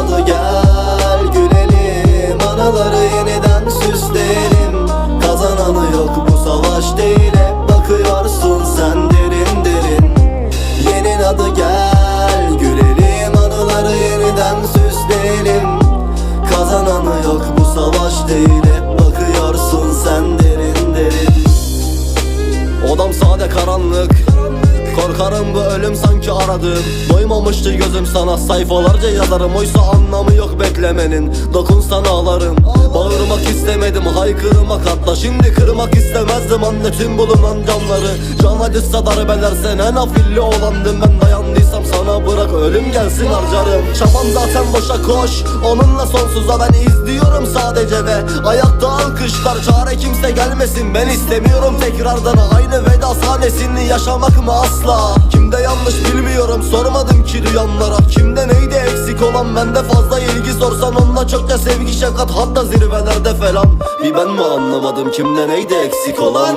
adı gel gülelim. Anıları yeniden süsleyelim. Kazananı yok bu savaş değil hep bakıyorsun sen derin derin. Yenin adı gel gülelim. Anıları yeniden süsleyelim. Kazananı yok bu savaş değil hep bakıyorsun sen derin derin. Odam sade karanlık Korkarım bu ölüm sanki aradığım Doymamıştır gözüm sana. Sayfalarca yazarım. Oysa anlamı yok beklemenin. Dokunsan ağlarım Bağırmak istemedim haykırmak hatta Şimdi kırmak istemezdim anne tüm bulunan camları Can acısa darbelersen en afilli olandım. Ben dayandıysam sana bırak ölüm gelsin harcarım. Çabam zaten boşa koş Onunla sonsuza ben izliyorum sadece ve Ayakta alkışlar. Çare kimse gelmesin Ben istemiyorum tekrardan aynı veda sahnesini yaşamak mı asla? Kimde yanlış bilmiyorum sormadım ki duyanlara eksik olan bende fazla ilgi sorsan Onda çokça sevgi şefkat. Hatta zirvelerde falan. Bir ben mi anlamadım kimde neydi eksik olan